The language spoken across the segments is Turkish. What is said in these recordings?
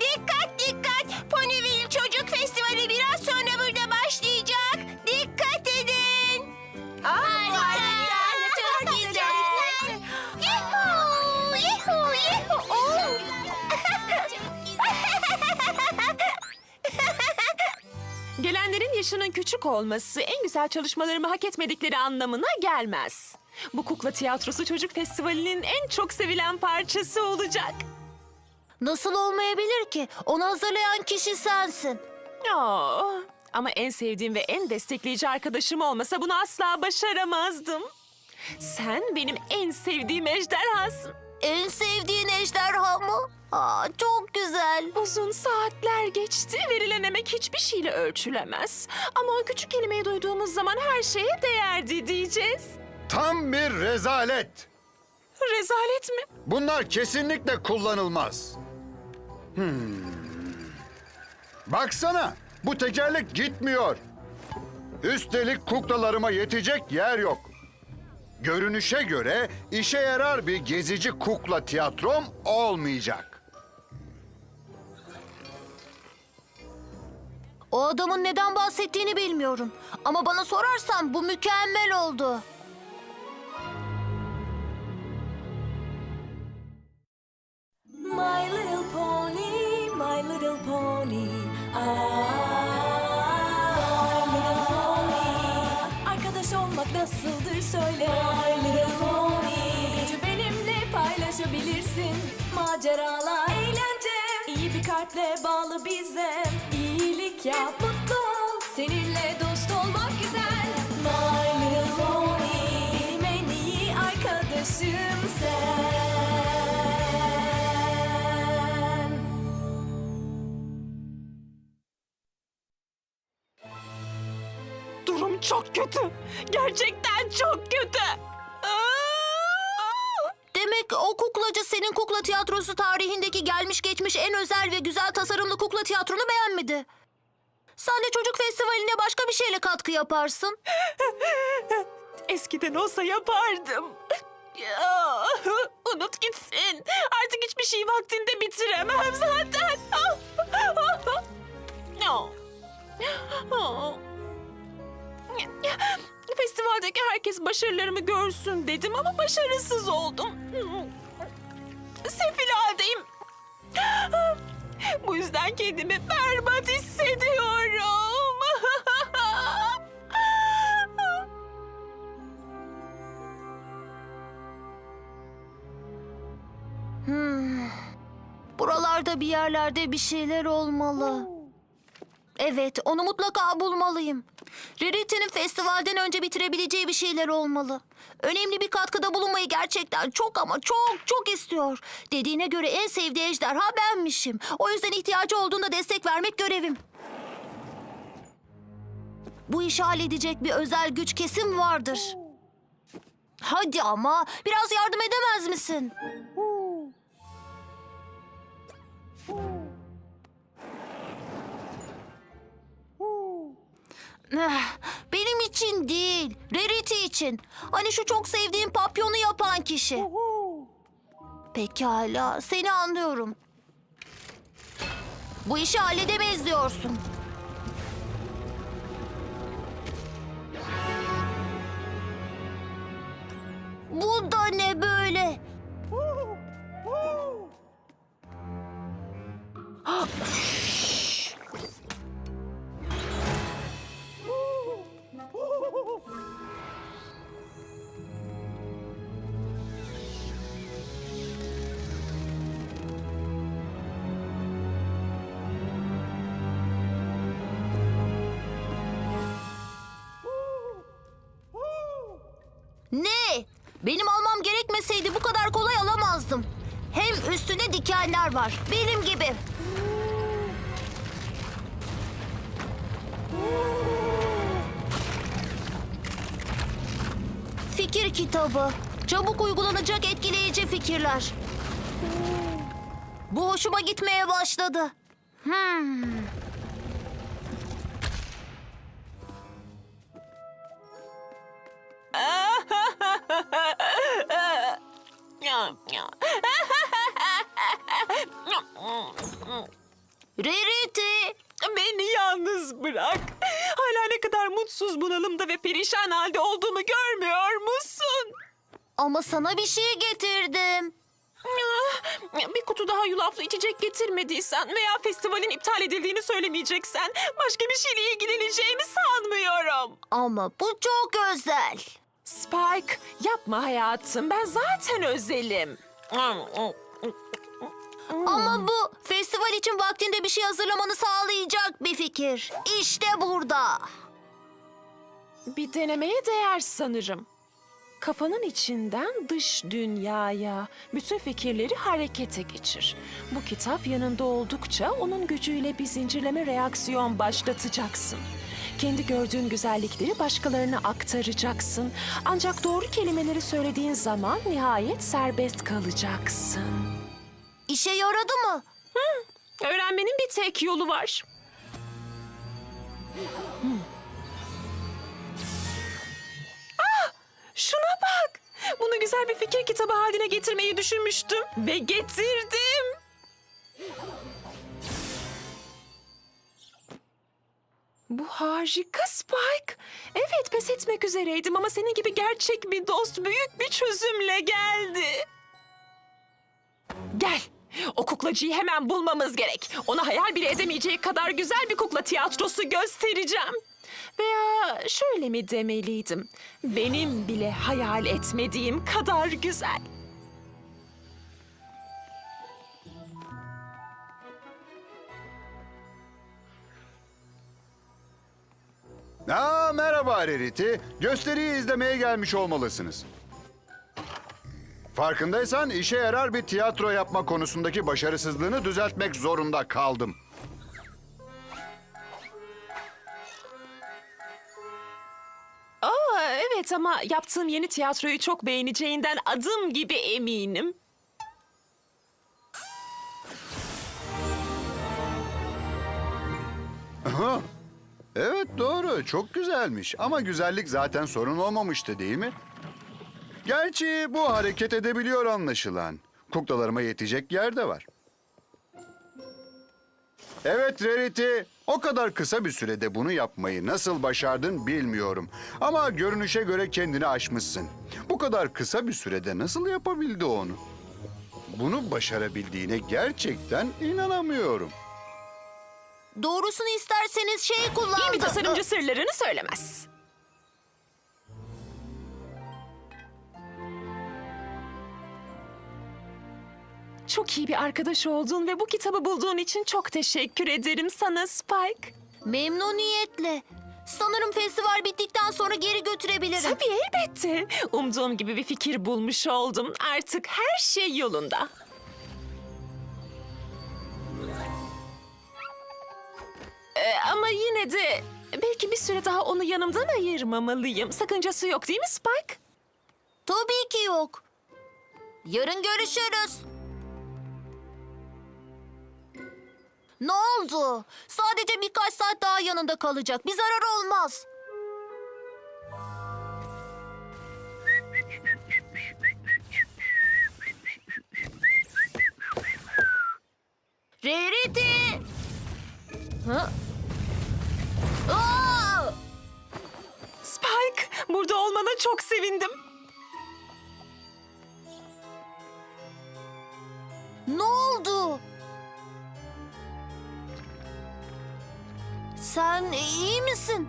Dikkat dikkat! Ponyville Çocuk Festivali yaşının küçük olması en güzel çalışmalarımı hak etmedikleri anlamına gelmez. Bu kukla tiyatrosu çocuk festivalinin en çok sevilen parçası olacak. Nasıl olmayabilir ki? Onu hazırlayan kişi sensin. Aa, ama en sevdiğim ve en destekleyici arkadaşım olmasa bunu asla başaramazdım. Sen benim en sevdiğim ejderhasın. En sevdiğin ejderha mı? Aa, çok güzel. Uzun saatler geçti. Verilen emek hiçbir şeyle ölçülemez. Ama o küçük kelimeyi duyduğumuz zaman her şeye değerdi diyeceğiz. Tam bir rezalet. Rezalet mi? Bunlar kesinlikle kullanılmaz. Hmm. Baksana, bu tekerlek gitmiyor. Üstelik kuklalarıma yetecek yer yok. Görünüşe göre işe yarar bir gezici kukla tiyatrom olmayacak. O adamın neden bahsettiğini bilmiyorum. Ama bana sorarsan bu mükemmel oldu. Çok kötü. Gerçekten çok kötü. Demek o kuklacı senin kukla tiyatrosu tarihindeki gelmiş geçmiş en özel ve güzel tasarımlı kukla tiyatronu beğenmedi. Sen de çocuk festivaline başka bir şeyle katkı yaparsın. Eskiden olsa yapardım. Ya, unut gitsin. Artık hiçbir şeyi vaktinde bitiremem zaten. No. Oh. Festivaldeki herkes başarılarımı görsün dedim ama başarısız oldum. Sefil haldeyim. Bu yüzden kendimi berbat hissediyorum. Hmm. Buralarda bir yerlerde bir şeyler olmalı. Evet, onu mutlaka bulmalıyım. Rarity'nin festivalden önce bitirebileceği bir şeyler olmalı. Önemli bir katkıda bulunmayı gerçekten çok ama çok çok istiyor. Dediğine göre en sevdiği ejderha benmişim. O yüzden ihtiyacı olduğunda destek vermek görevim. Bu işi halledecek bir özel güç kesim vardır. Hadi ama biraz yardım edemez misin? Benim için değil, Rarity için. Hani şu çok sevdiğim papyonu yapan kişi. Pekala, seni anlıyorum. Bu işi halledemeyiz diyorsun. Bu da ne böyle? Benim almam gerekmeseydi bu kadar kolay alamazdım. Hem üstüne dikenler var. Benim gibi. Fikir kitabı. Çabuk uygulanacak etkileyici fikirler. Bu hoşuma gitmeye başladı. Hmm. Rarity! Beni yalnız bırak. Hala ne kadar mutsuz, bunalımda ve perişan halde olduğumu görmüyor musun? Ama sana bir şey getirdim. Bir kutu daha yulaflı içecek getirmediysen veya festivalin iptal edildiğini söylemeyeceksen başka bir şeyle ilgileneceğimi sanmıyorum. Ama bu çok özel. Spike yapma hayatım ben zaten özelim. Ama bu festival için vaktinde bir şey hazırlamanı sağlayacak bir fikir. İşte burada. Bir denemeye değer sanırım. Kafanın içinden dış dünyaya bütün fikirleri harekete geçir. Bu kitap yanında oldukça onun gücüyle bir zincirleme reaksiyon başlatacaksın. Kendi gördüğün güzellikleri başkalarına aktaracaksın. Ancak doğru kelimeleri söylediğin zaman nihayet serbest kalacaksın. İşe yaradı mı? Öğrenmenin bir tek yolu var. Hmm. Ah! Şuna bak. Bunu güzel bir fikir kitabı haline getirmeyi düşünmüştüm ve getirdim. Harika Spike. Evet pes etmek üzereydim ama senin gibi gerçek bir dost büyük bir çözümle geldi. Gel. O kuklacıyı hemen bulmamız gerek. Ona hayal bile edemeyeceği kadar güzel bir kukla tiyatrosu göstereceğim. Veya şöyle mi demeliydim? Benim bile hayal etmediğim kadar güzel. Aa, merhaba Rarity. Gösteriyi izlemeye gelmiş olmalısınız. Farkındaysan işe yarar bir tiyatro yapma konusundaki başarısızlığını düzeltmek zorunda kaldım. Aa, evet ama yaptığım yeni tiyatroyu çok beğeneceğinden adım gibi eminim. Aha. Evet doğru, çok güzelmiş. Ama güzellik zaten sorun olmamıştı değil mi? Gerçi bu hareket edebiliyor anlaşılan. Kuklalarıma yetecek yer de var. Evet Rarity, o kadar kısa bir sürede bunu yapmayı nasıl başardın bilmiyorum. Ama görünüşe göre kendini aşmışsın. Bu kadar kısa bir sürede nasıl yapabildi onu? Bunu başarabildiğine gerçekten inanamıyorum. Doğrusunu isterseniz şey kullandım. İyi bir tasarımcı sırlarını söylemez. Çok iyi bir arkadaş oldun ve bu kitabı bulduğun için çok teşekkür ederim sana Spike. Memnuniyetle. Sanırım festival bittikten sonra geri götürebilirim. Tabii elbette. Umduğum gibi bir fikir bulmuş oldum. Artık her şey yolunda. Ee, ama yine de belki bir süre daha onu yanımdan ayırmamalıyım. Sakıncası yok değil mi Spike? Tabii ki yok. Yarın görüşürüz. Ne oldu? Sadece birkaç saat daha yanında kalacak. Bir zarar olmaz. Rarity! Ha? Aa! Spike, burada olmana çok sevindim. Ne oldu? Sen iyi misin?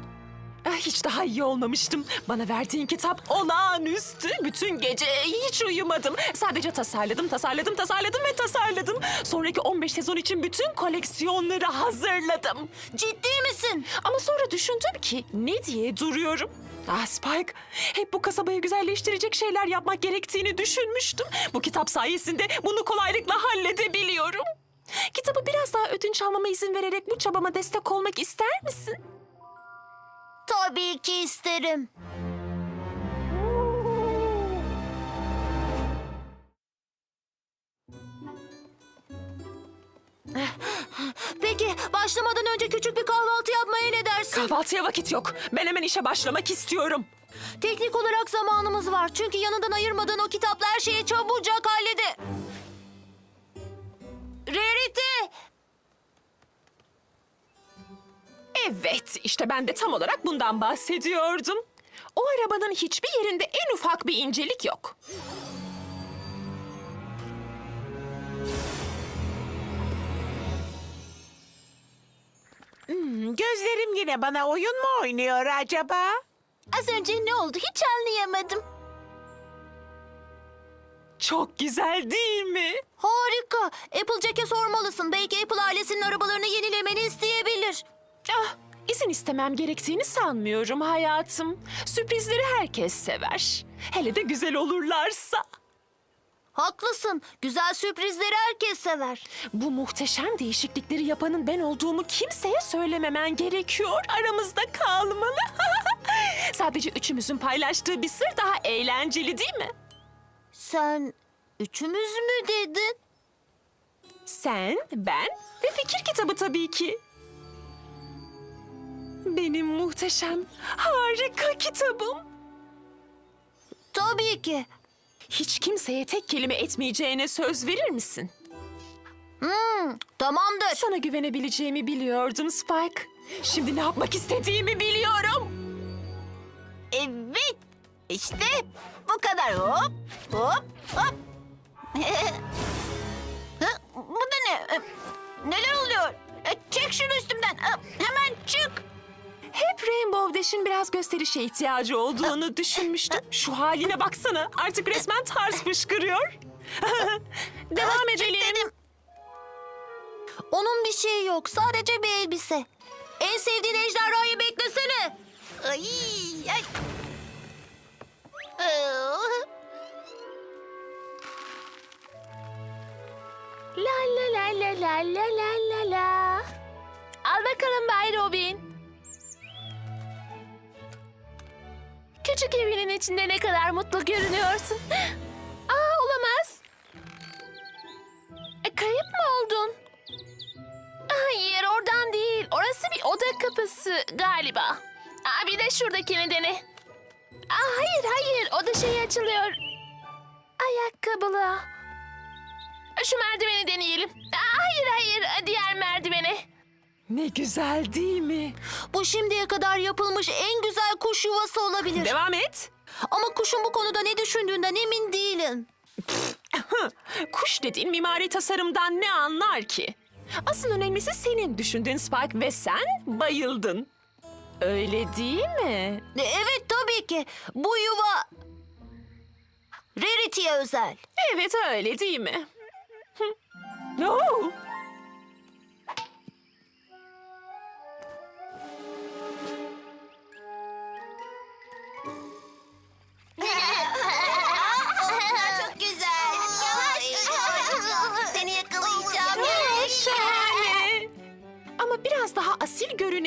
Ah, Hiç daha iyi olmamıştım. Bana verdiğin kitap olağanüstü. Bütün gece hiç uyumadım. Sadece tasarladım, tasarladım, tasarladım ve tasarladım. Sonraki 15 sezon için bütün koleksiyonları hazırladım. Ciddi misin? Ama sonra düşündüm ki ne diye duruyorum? Ah Spike, hep bu kasabayı güzelleştirecek şeyler yapmak gerektiğini düşünmüştüm. Bu kitap sayesinde bunu kolaylıkla halledebiliyorum. Kitabı biraz daha ödünç almama izin vererek bu çabama destek olmak ister misin? Tabii ki isterim. Peki başlamadan önce küçük bir kahvaltı yapmaya ne dersin? Kahvaltıya vakit yok. Ben hemen işe başlamak istiyorum. Teknik olarak zamanımız var. Çünkü yanından ayırmadığın o kitapla her şeyi çabucak halledi. Rarity! Evet, işte ben de tam olarak bundan bahsediyordum. O arabanın hiçbir yerinde en ufak bir incelik yok. Gözlerim yine bana oyun mu oynuyor acaba? Az önce ne oldu hiç anlayamadım. Çok güzel değil mi? Harika. Applejack'e sormalısın. Belki Apple ailesinin arabalarını yenilemeni isteyebilir. Ah, izin istemem gerektiğini sanmıyorum hayatım. Sürprizleri herkes sever. Hele de güzel olurlarsa. Haklısın. Güzel sürprizleri herkes sever. Bu muhteşem değişiklikleri yapanın ben olduğumu kimseye söylememen gerekiyor. Aramızda kalmalı. Sadece üçümüzün paylaştığı bir sır daha eğlenceli değil mi? Sen üçümüz mü dedin? Sen, ben ve fikir kitabı tabii ki. Benim muhteşem, harika kitabım. Tabii ki. Hiç kimseye tek kelime etmeyeceğine söz verir misin? Hmm, tamamdır. Sana güvenebileceğimi biliyordum Spike. Şimdi ne yapmak istediğimi biliyorum. Evet. İşte bu kadar. Hop, hop, hop. Hı, bu da ne? Neler oluyor? Çek şunu üstümden. Hemen çık. Hep Rainbow Dash'in biraz gösterişe ihtiyacı olduğunu düşünmüştüm. Şu haline baksana. Artık resmen tarz fışkırıyor. Devam edelim. Onun bir şeyi yok. Sadece bir elbise. En sevdiğin ejderhayı beklesene. Ay, ay. La la la la la la la la la. Al bakalım Bay Robin. Küçük evinin içinde ne kadar mutlu görünüyorsun. Aa olamaz. E, kayıp mı oldun? Hayır oradan değil. Orası bir oda kapısı galiba. Aa, bir de şuradakini dene. Aa, hayır hayır o da şey açılıyor. Ayakkabılı. Şu merdiveni deneyelim. Aa, Hayır hayır diğer merdiveni. Ne güzel değil mi? Bu şimdiye kadar yapılmış en güzel kuş yuvası olabilir. Devam et. Ama kuşun bu konuda ne düşündüğünden emin değilim. Kuş dediğin mimari tasarımdan ne anlar ki? Asıl önemlisi senin düşündüğün Spike ve sen bayıldın. Öyle değil mi? E, Evet tabii ki. Bu yuva Rarity'ye özel. Evet öyle değil mi? Hı. Oo!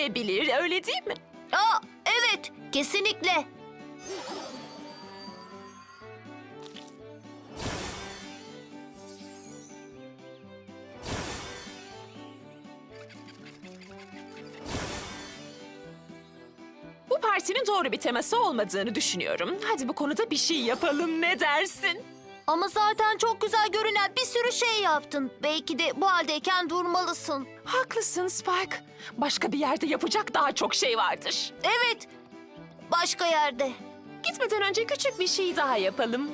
Asil görünebilir öyle değil mi? Aa, evet, kesinlikle. Bu partinin doğru bir teması olmadığını düşünüyorum. Hadi bu konuda bir şey yapalım ne dersin? Ama zaten çok güzel görünen bir sürü şey yaptın. Belki de bu haldeyken durmalısın. Haklısın Spike. Başka bir yerde yapacak daha çok şey vardır. Evet, başka yerde. Gitmeden önce küçük bir şey daha yapalım.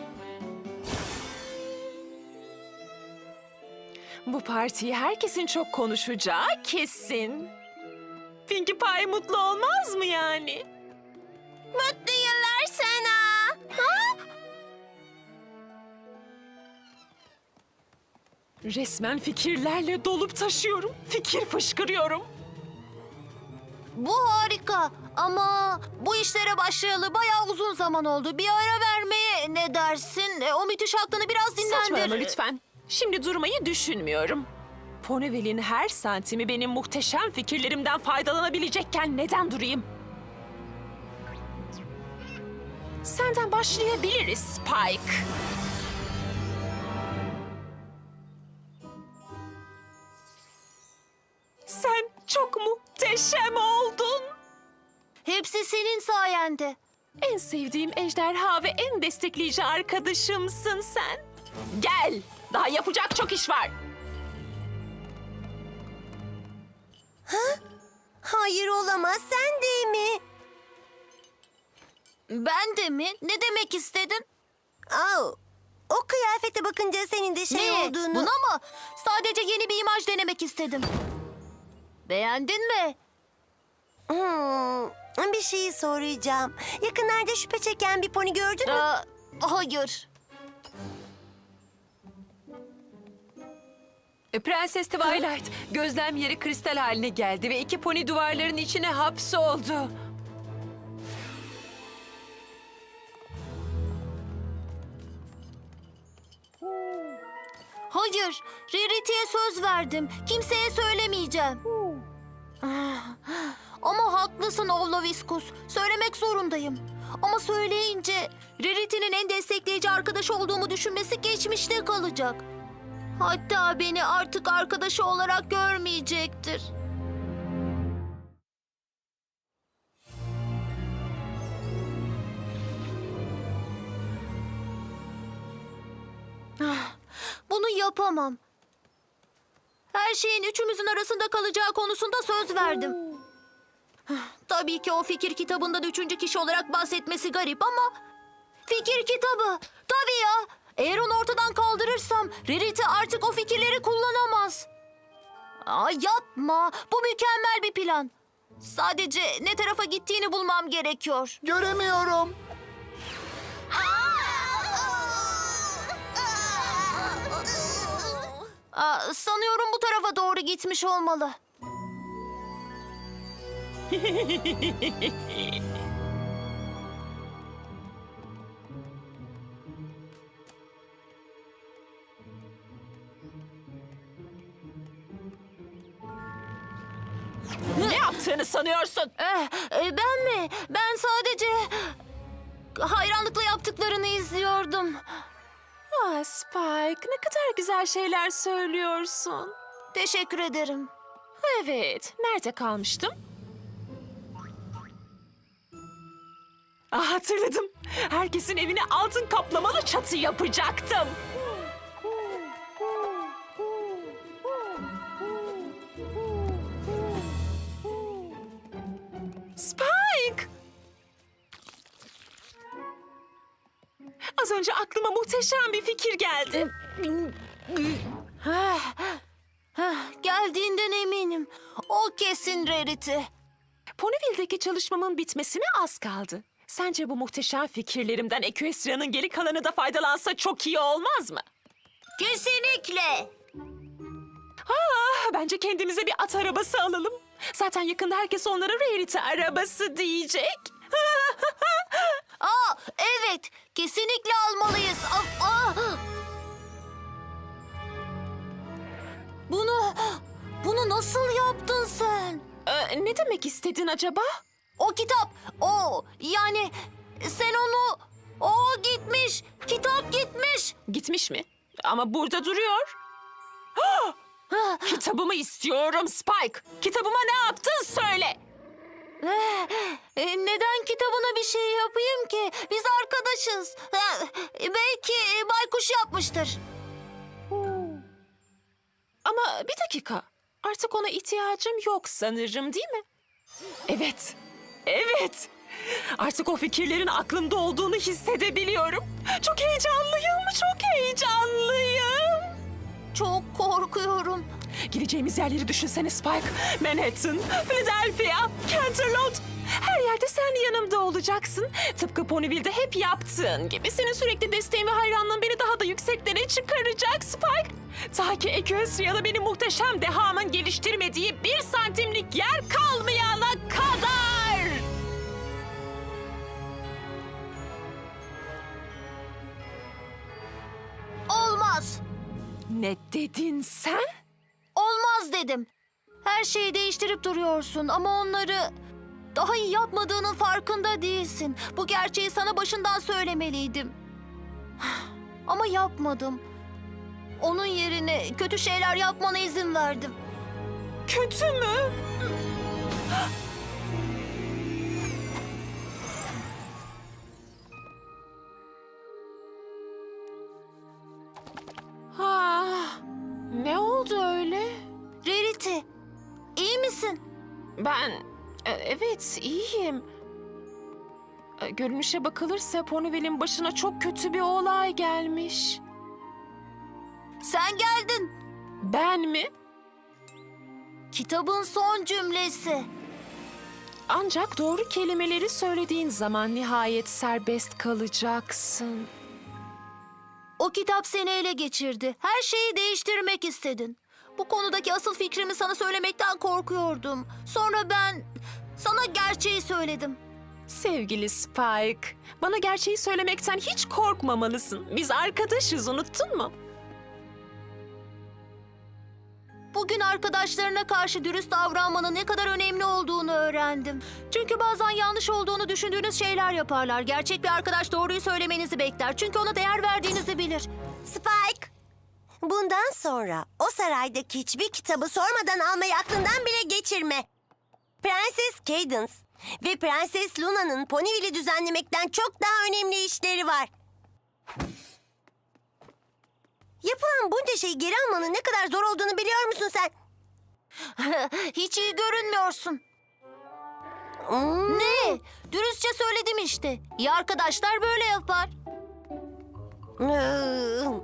Bu partiyi herkesin çok konuşacağı kesin. Pinkie Pie mutlu olmaz mı yani? Mutlu Resmen fikirlerle dolup taşıyorum. Fikir fışkırıyorum. Bu harika ama bu işlere başlayalı bayağı uzun zaman oldu. Bir ara vermeye ne dersin? E, O müthiş aklını biraz dinlendir. Saçmalama lütfen. Şimdi durmayı düşünmüyorum. Ponyville'in her santimi benim muhteşem fikirlerimden faydalanabilecekken neden durayım? Senden başlayabiliriz Spike. Çok muhteşem oldun. Hepsi senin sayende. En sevdiğim ejderha ve en destekleyici arkadaşımsın sen. Gel. Daha yapacak çok iş var. Hayır olamaz sen de mi? Ben de mi? Ne demek istedin? Au, o kıyafete bakınca senin de şey ne? olduğunu... Buna mı? Sadece yeni bir imaj denemek istedim. Beğendin mi? Hmm, bir şeyi soracağım. Yakınlarda şüphe çeken bir pony gördün mü? Aa, hayır. E, Prenses Twilight gözlem yeri kristal haline geldi ve iki pony duvarların içine hapsoldu. Hayır. Rarity'ye söz verdim. Kimseye söylemeyeceğim. Ah, Ama haklısın Oğla Viskus. Söylemek zorundayım. Ama söyleyince Rarity'nin en destekleyici arkadaşı olduğumu düşünmesi geçmişte kalacak. Hatta beni artık arkadaşı olarak görmeyecektir. Ah, Bunu yapamam. Her şeyin üçümüzün arasında kalacağı konusunda söz verdim. Tabii ki o fikir kitabından üçüncü kişi olarak bahsetmesi garip ama... Fikir kitabı. Tabii ya. Eğer onu ortadan kaldırırsam Rarity artık o fikirleri kullanamaz. Aa, yapma. Bu mükemmel bir plan. Sadece ne tarafa gittiğini bulmam gerekiyor. Göremiyorum. Aa, sanıyorum bu tarafa doğru gitmiş olmalı. Ne yaptığını sanıyorsun? Eh, e, ben mi? Ben sadece hayranlıkla yaptıklarını izliyordum. Ah Spike ne kadar güzel şeyler söylüyorsun. Teşekkür ederim. Evet, nerede kalmıştım? Ah, hatırladım. Herkesin evine altın kaplamalı çatı yapacaktım. Önce aklıma muhteşem bir fikir geldi. Hah, hah, Geldiğinden eminim. O kesin Rarity. Ponyville'deki çalışmamın bitmesine az kaldı. Sence bu muhteşem fikirlerimden Equestria'nın geri kalanı da faydalansa çok iyi olmaz mı? Kesinlikle. Ah, bence kendimize bir at arabası alalım. Zaten yakında herkes onlara Rarity arabası diyecek. Aa, evet. Kesinlikle almalıyız. Aa, aa. Bunu, bunu nasıl yaptın sen? Ee, ne demek istedin acaba? O kitap, o yani sen onu, o gitmiş, kitap gitmiş. Gitmiş mi? Ama burada duruyor. Ah! Kitabımı istiyorum Spike. Kitabıma ne yaptın söyle. E, neden kitabına bir şey yapayım ki? Biz arkadaşız. Ha, e, belki e, baykuş yapmıştır. Ama bir dakika. Artık ona ihtiyacım yok sanırım değil mi? Evet. Evet. Artık o fikirlerin aklımda olduğunu hissedebiliyorum. Çok heyecanlıyım, çok heyecanlıyım. Çok korkuyorum. Gideceğimiz yerleri düşünsene Spike. Manhattan, Philadelphia, Canterlot. Her yerde sen yanımda olacaksın. Tıpkı Ponyville'de hep yaptığın gibi. Senin sürekli desteğin ve hayranlığın beni daha da yükseklere çıkaracak Spike. Ta ki Equestria'da benim muhteşem dehamın geliştirmediği bir santimlik yer kalmayana kadar. Olmaz. Ne dedin sen? görmedim. Her şeyi değiştirip duruyorsun ama onları daha iyi yapmadığının farkında değilsin. Bu gerçeği sana başından söylemeliydim. Ama yapmadım. Onun yerine kötü şeyler yapmana izin verdim. Kötü mü? ha, ah, ne oldu öyle? Ben e, evet iyiyim. E, Görünüşe bakılırsa Ponyville'in başına çok kötü bir olay gelmiş. Sen geldin. Ben mi? Kitabın son cümlesi. Ancak doğru kelimeleri söylediğin zaman nihayet serbest kalacaksın. O kitap seni ele geçirdi. Her şeyi değiştirmek istedin. Bu konudaki asıl fikrimi sana söylemekten korkuyordum. Sonra ben sana gerçeği söyledim. Sevgili Spike, bana gerçeği söylemekten hiç korkmamalısın. Biz arkadaşız, unuttun mu? Bugün arkadaşlarına karşı dürüst davranmanın ne kadar önemli olduğunu öğrendim. Çünkü bazen yanlış olduğunu düşündüğünüz şeyler yaparlar. Gerçek bir arkadaş doğruyu söylemenizi bekler. Çünkü ona değer verdiğinizi bilir. Spike, bundan sonra o saraydaki hiçbir kitabı sormadan almayı aklından bile geçirme. Prenses Cadence ve Prenses Luna'nın Ponyville'i düzenlemekten çok daha önemli işleri var. Yapılan bunca şeyi geri almanın ne kadar zor olduğunu biliyor musun sen? Hiç iyi görünmüyorsun. Hmm. Ne? Dürüstçe söyledim işte. İyi arkadaşlar böyle yapar. Hmm.